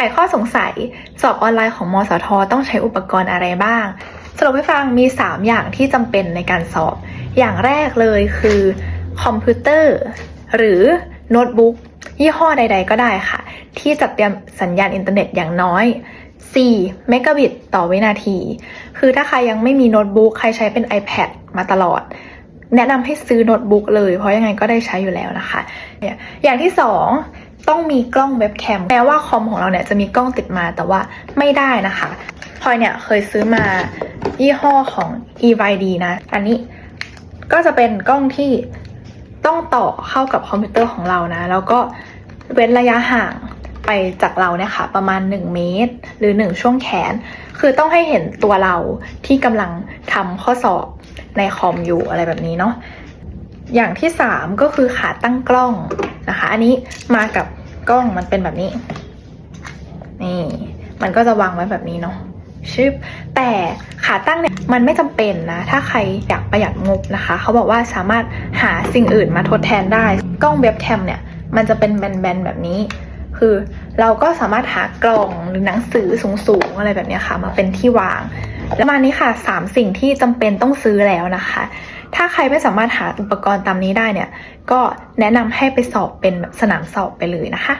ไขข้อสงสัย สอบออนไลน์ของมสท ต้องใช้อุปกรณ์อะไรบ้าง สรุปให้ฟังมี 3 อย่างที่จำเป็นในการสอบ อย่างแรกเลยคือคอมพิวเตอร์ หรือโน้ตบุ๊กยี่ห้อใด ๆ ก็ได้ค่ะ ที่จัดเตรียมสัญญาณอินเทอร์เน็ตอย่างน้อย 4 เมกะบิตต่อวินาที คือถ้าใครยังไม่มีโน้ตบุ๊กใครใช้เป็น iPad มาตลอด แนะนำให้ซื้อโน้ตบุ๊กเลย เพราะยังไงก็ได้ใช้อยู่แล้วนะคะ อย่างที่สอง ต้องมีกล้องเว็บแคมแม้ว่าคอมของเราเนี่ยจะมีกล้องติดมาแต่ว่าไม่ได้นะคะพลอยเนี่ยเคยซื้อมายี่ห้อของ EYD นะ อันนี้ก็จะเป็นกล้องที่ต้องต่อเข้ากับคอมพิวเตอร์ของเรานะ แล้วก็เว้นระยะห่างไปจากเราเนี่ยค่ะ ประมาณ 1 เมตร หรือ 1 ช่วงแขน คือต้องให้เห็นตัวเราที่กำลังทำข้อสอบในคอมอยู่อะไรแบบนี้เนาะ อย่างที่สามก็คือขาตั้งกล้องนะคะ อันนี้มากับกล้องมันเป็นแบบนี้ นี่ มันก็จะวางไว้แบบนี้เนาะชึบแต่ขาตั้งเนี่ยมันไม่จำเป็นนะ ถ้าใครอยากประหยัดงบนะคะ เขาบอกว่าสามารถหาสิ่งอื่นมาทดแทนได้ กล้องเว็บแคมเนี่ย มันจะเป็นแบนๆแบบนี้ คือเราก็สามารถหากล่องหรือหนังสือสูงๆอะไรแบบนี้ค่ะ มาเป็นที่วาง แล้วมานี้ค่ะสามสิ่งที่จำเป็นต้องซื้อแล้วนะคะ ถ้าใครไม่สามารถหาอุปกรณ์ตามนี้ได้เนี่ย ก็แนะนำให้ไปสอบเป็นสนามสอบไปเลยนะคะ